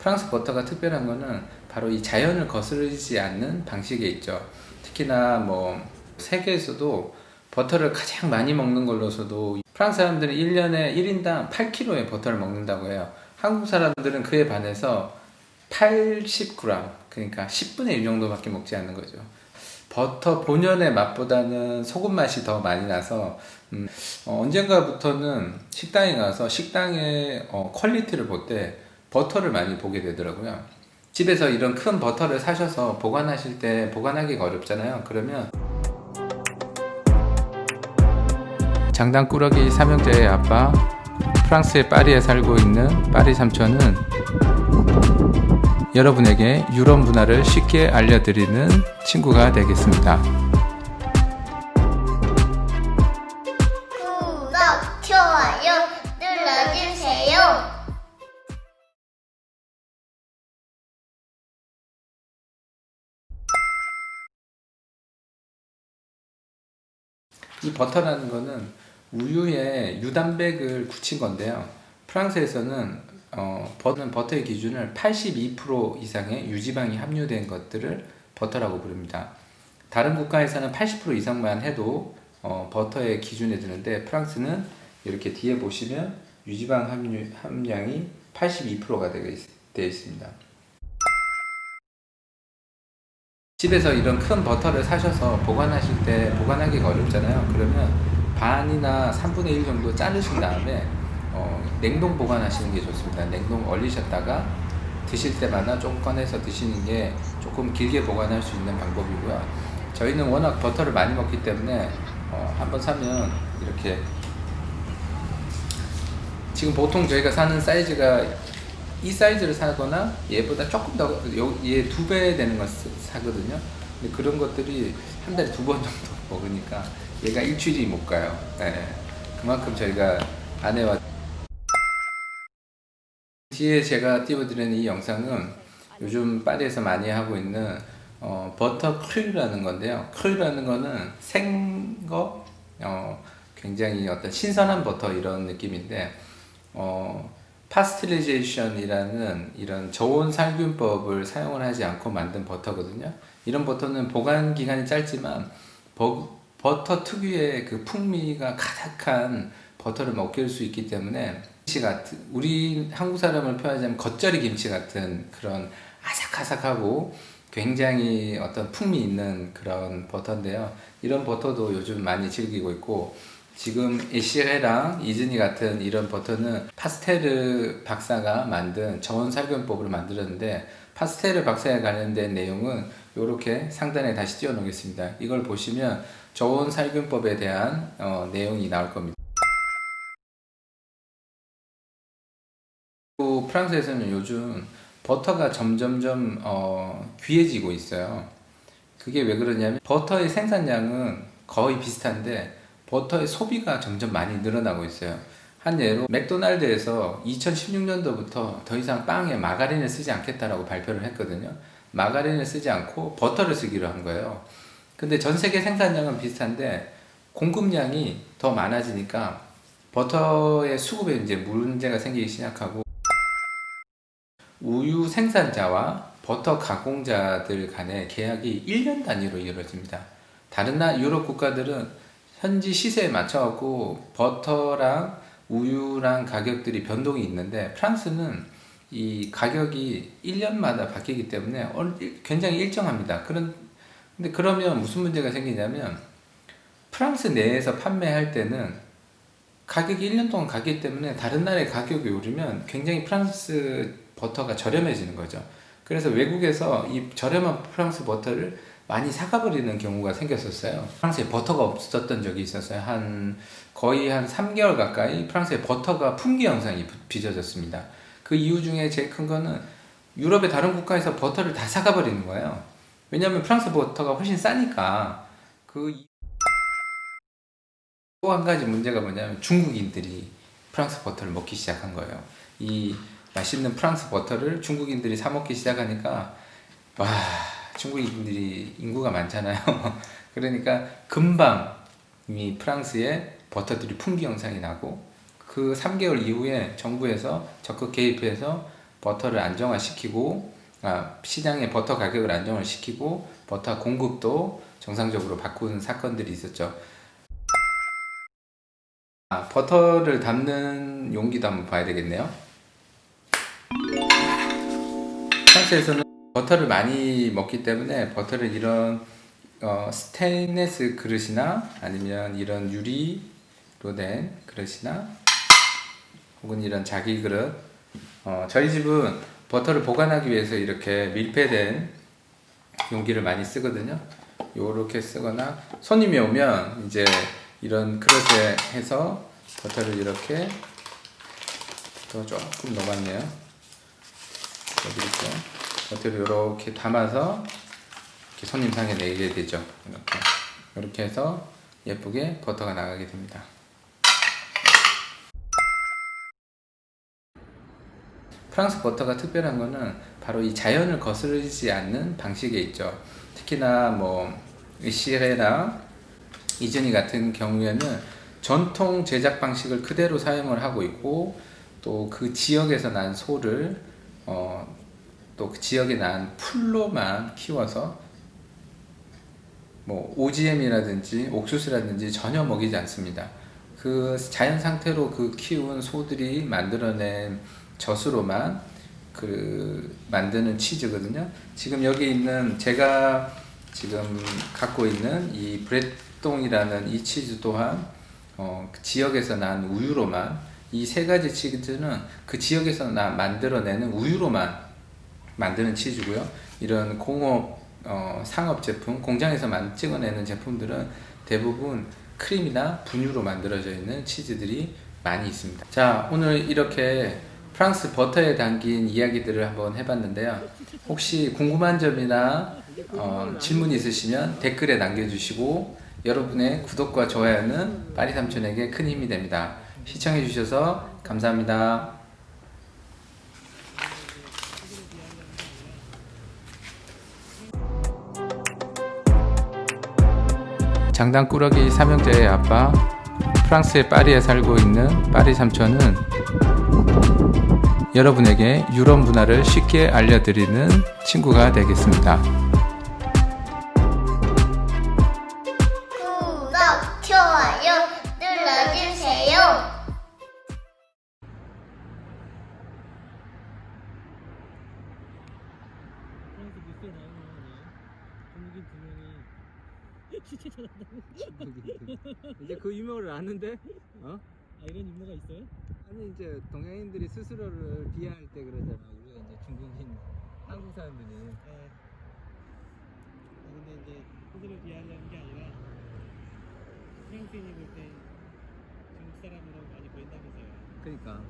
프랑스 버터가 특별한 거는 바로 이 자연을 거스르지 않는 방식에 있죠. 특히나 뭐 세계에서도 버터를 가장 많이 먹는 걸로서도 프랑스 사람들은 1년에 1인당 8kg의 버터를 먹는다고 해요. 한국 사람들은 그에 반해서 80g, 그러니까 10분의 1 정도밖에 먹지 않는 거죠. 버터 본연의 맛보다는 소금 맛이 더 많이 나서 음, 어, 언젠가부터는 식당에 가서 식당의 어, 퀄리티를 볼때 버터를 많이 보게 되더라고요. 집에서 이런 큰 버터를 사셔서 보관하실 때 보관하기가 어렵잖아요. 그러면 장단꾸러기 삼형제의 아빠 프랑스의 파리에 살고 있는 파리 삼촌은 여러분에게 유럽 문화를 쉽게 알려드리는 친구가 되겠습니다. 이 버터라는 거는 우유에 유단백을 굳힌 건데요. 프랑스에서는 어, 버터는 버터의 기준을 82% 이상의 유지방이 함유된 것들을 버터라고 부릅니다. 다른 국가에서는 80% 이상만 해도 어, 버터의 기준에 드는데 프랑스는 이렇게 뒤에 보시면 유지방 함유, 함량이 82%가 되어 있습니다. 집에서 이런 큰 버터를 사셔서 보관하실 때 보관하기가 어렵잖아요. 그러면 반이나 3분의 1 정도 자르신 다음에 어, 냉동 보관하시는 게 좋습니다. 냉동 얼리셨다가 드실 때마다 조금 꺼내서 드시는 게 조금 길게 보관할 수 있는 방법이고요. 저희는 워낙 버터를 많이 먹기 때문에 어, 한번 사면 이렇게 지금 보통 저희가 사는 사이즈가 이 사이즈를 사거나 얘보다 조금 더 얘 두 배 되는 걸 사- 사거든요. 근데 그런 것들이 한 달에 두 번 정도 먹으니까 얘가 일주일이 못 가요. 네. 그만큼 저희가 아내와 뒤에 제가 띄워드리는 이 영상은 요즘 파리에서 많이 하고 있는 어, 버터 크류라는 건데요. 크류라는 거는 생거 어, 굉장히 어떤 신선한 버터 이런 느낌인데 어, 파스텔리제이션이라는 이런 저온 살균법을 사용을 하지 않고 만든 버터거든요. 이런 버터는 보관 기간이 짧지만 버, 버터 특유의 그 풍미가 가득한 버터를 먹일 수 있기 때문에 김치 같은 우리 한국 사람을 표현하자면 겉절이 김치 같은 그런 아삭아삭하고 굉장히 어떤 풍미 있는 그런 버터인데요. 이런 버터도 요즘 많이 즐기고 있고 지금 에시레랑 이즈니 같은 이런 버터는 파스테르 박사가 만든 저온 살균법으로 만들었는데 파스테르 박사에 관련된 내용은 이렇게 상단에 다시 띄워 놓겠습니다. 이걸 보시면 저온 살균법에 대한 어, 내용이 나올 겁니다. 또 프랑스에서는 요즘 버터가 점점점 어, 귀해지고 있어요. 그게 왜 그러냐면 버터의 생산량은 거의 비슷한데 버터의 소비가 점점 많이 늘어나고 있어요. 한 예로 맥도날드에서 2016년도부터 더 이상 빵에 마가린을 쓰지 않겠다라고 발표를 했거든요. 마가린을 쓰지 않고 버터를 쓰기로 한 거예요. 근데 전 세계 생산량은 비슷한데 공급량이 더 많아지니까 버터의 수급에 이제 문제가 생기기 시작하고 우유 생산자와 버터 가공자들 간의 계약이 1년 단위로 이루어집니다. 다른 나 유럽 국가들은 현지 시세에 맞춰갖고 버터랑 우유랑 가격들이 변동이 있는데 프랑스는 이 가격이 1년마다 바뀌기 때문에 얼- 굉장히 일정합니다. 그런 근데 그러면 무슨 문제가 생기냐면 프랑스 내에서 판매할 때는 가격이 1년 동안 가기 때문에 다른 나라의 가격이 오르면 굉장히 프랑스 버터가 저렴해지는 거죠. 그래서 외국에서 이 저렴한 프랑스 버터를 많이 사가버리는 경우가 생겼었어요. 프랑스에 버터가 없었던 적이 있었어요. 한 거의 한 3개월 가까이 프랑스에 버터가 품귀 현상이 부- 빚어졌습니다. 그 이유 중에 제일 큰 거는 유럽의 다른 국가에서 버터를 다 사가버리는 거예요. 왜냐하면 프랑스 버터가 훨씬 싸니까 그 또 한 가지 문제가 뭐냐면 중국인들이 프랑스 버터를 먹기 시작한 거예요. 이 맛있는 프랑스 버터를 중국인들이 사 먹기 시작하니까 와 중국인들이 인구가 많잖아요. 그러니까 금방 이 프랑스에 버터들이 품귀 현상이 나고 그 3개월 이후에 정부에서 적극 개입해서 버터를 안정화시키고 아, 시장의 버터 가격을 안정을 시키고 버터 공급도 정상적으로 바꾸는 사건들이 있었죠. 아, 버터를 담는 용기도 한번 봐야 되겠네요. 프랑스에서는 버터를 많이 먹기 때문에 버터를 이런 어, 스테인레스 그릇이나 아니면 이런 유리로 된 그릇이나 혹은 이런 자기 그릇 어, 저희 집은 버터를 보관하기 위해서 이렇게 밀폐된 용기를 많이 쓰거든요. 요렇게 쓰거나 손님이 오면 이제 이런 그릇에 해서 버터를 이렇게 더 조금 여기 있죠 버터를 이렇게 담아서 이렇게 손님 상에 내게 되죠. 이렇게 이렇게 해서 예쁘게 버터가 나가게 됩니다. 프랑스 버터가 특별한 거는 바로 이 자연을 거스르지 않는 방식에 있죠. 특히나 뭐 시레나 이즈니 같은 경우에는 전통 제작 방식을 그대로 사용을 하고 있고 또 그 지역에서 난 소를 어, 또 그 지역에 난 풀로만 키워서 뭐 OGM이라든지 옥수수라든지 전혀 먹이지 않습니다. 그 자연 상태로 그 키운 소들이 만들어낸 젖으로만 그 만드는 치즈거든요. 지금 여기 있는 제가 지금 갖고 있는 이 브레똥이라는 이 치즈 또한 어, 그 지역에서 난 우유로만 이 세 가지 치즈는 그 지역에서 나 만들어내는 우유로만 만드는 치즈고요. 이런 공업 어, 상업 제품, 공장에서 만 찍어내는 제품들은 대부분 크림이나 분유로 만들어져 있는 치즈들이 많이 있습니다. 자, 오늘 이렇게 프랑스 버터에 담긴 이야기들을 한번 해봤는데요. 혹시 궁금한 점이나 어, 질문 있으시면 댓글에 남겨주시고 여러분의 구독과 좋아요는 파리 삼촌에게 큰 힘이 됩니다. 시청해주셔서 감사합니다. 장단꾸러기 삼형제의 아빠 프랑스의 파리에 살고 있는 파리 삼촌은 여러분에게 유럽 문화를 쉽게 알려드리는 친구가 되겠습니다. 구독, 좋아요 눌러주세요. 프랑스 뉴스에 나오는 거 아니에요? 중국인 두 명이 시체 찾았다고? 이제 그 유명을 아는데, 어? 아 이런 인물가 있어요? 아니 이제 동양인들이 스스로를 비하할 때 그러잖아. 우리가 이제 중국인, 한국 사람들이. 네. 아 근데 이제 스스로 비하하려는 게 아니라 프랑스인이 볼 때 중국 사람으로 많이 보인다면서요 그러니까